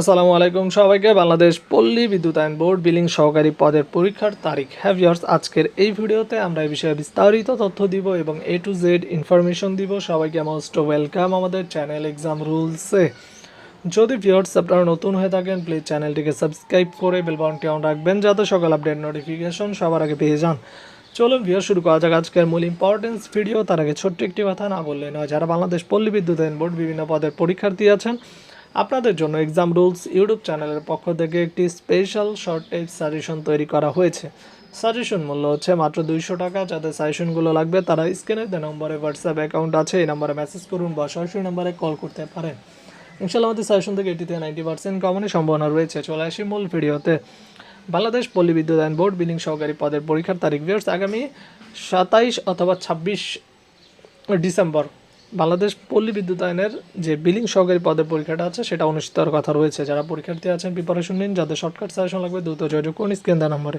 আসসালামু আলাইকুম সবাইকে, বাংলাদেশ পল্লী বিদ্যুতায়ন বোর্ড বিলিং সহকারী পদের পরীক্ষার তারিখ। হ্যাভ ইয়ার্স আজকের এই ভিডিওতে আমরা এই বিষয়ে বিস্তারিত তথ্য দিব এবং এ টু জেড ইনফরমেশন দিব। সবাইকে মোস্ট ওয়েলকাম আমাদের চ্যানেল এক্সাম রুলসে যদি ভিউয়ার্স আপনারা নতুন হয়ে থাকেন প্লিজ চ্যানেলটিকে সাবস্ক্রাইব করে বেল বাটনটি অন রাখবেন যাতে সকল আপডেট নোটিফিকেশন সবার আগে পেয়ে যান। চলুন ভিও শুরু করা যাক আজকের মূল ইম্পর্টেন্স ভিডিও তার আগে ছোট্ট একটি কথা না বললে নয়, যারা বাংলাদেশ পল্লী বিদ্যুতায়ন বোর্ড বিভিন্ন পদের পরীক্ষার্থী আছেন আপনাদের জন্য এক্সাম রুলস ইউটিউব চ্যানেলের পক্ষ থেকে একটি স্পেশাল শর্টেজ সাজেশন তৈরি করা হয়েছে। সাজেশন মূল্য হচ্ছে মাত্র দুইশো টাকা, যাদের সাজেশনগুলো লাগবে তারা স্ক্রিনে যে নম্বরে হোয়াটসঅ্যাপ অ্যাকাউন্ট আছে, এই নম্বরে মেসেজ করুন বা সরাসরি নম্বরে কল করতে পারেন। ইনশাল্লাহ আমাদের সাজেশন থেকে এটিতে নাইনটি পার্সেন্ট কমনের সম্ভাবনা রয়েছে। চলে আসি মূল ভিডিওতে। বাংলাদেশ পল্লী বিদ্যুতায়ন বোর্ড বিলিং সহকারী পদের পরীক্ষার তারিখ ভিউয়ার্স আগামী সাতাইশ অথবা ছাব্বিশ ডিসেম্বর বাংলাদেশ পল্লী বিদ্যুৎ বিদ্যুতায়নের যে বিলিং সহকারী পদের পরীক্ষাটা আছে, সেটা অনুষ্ঠিত হওয়ার কথা রয়েছে। যারা পরীক্ষার্থী আছেন প্রিপারেশন নিন। যাদের শর্টকাট সাজেশন লাগবে, দ্রুত যোগাযোগ করুন স্ক্রিন দেওয়া নম্বরে।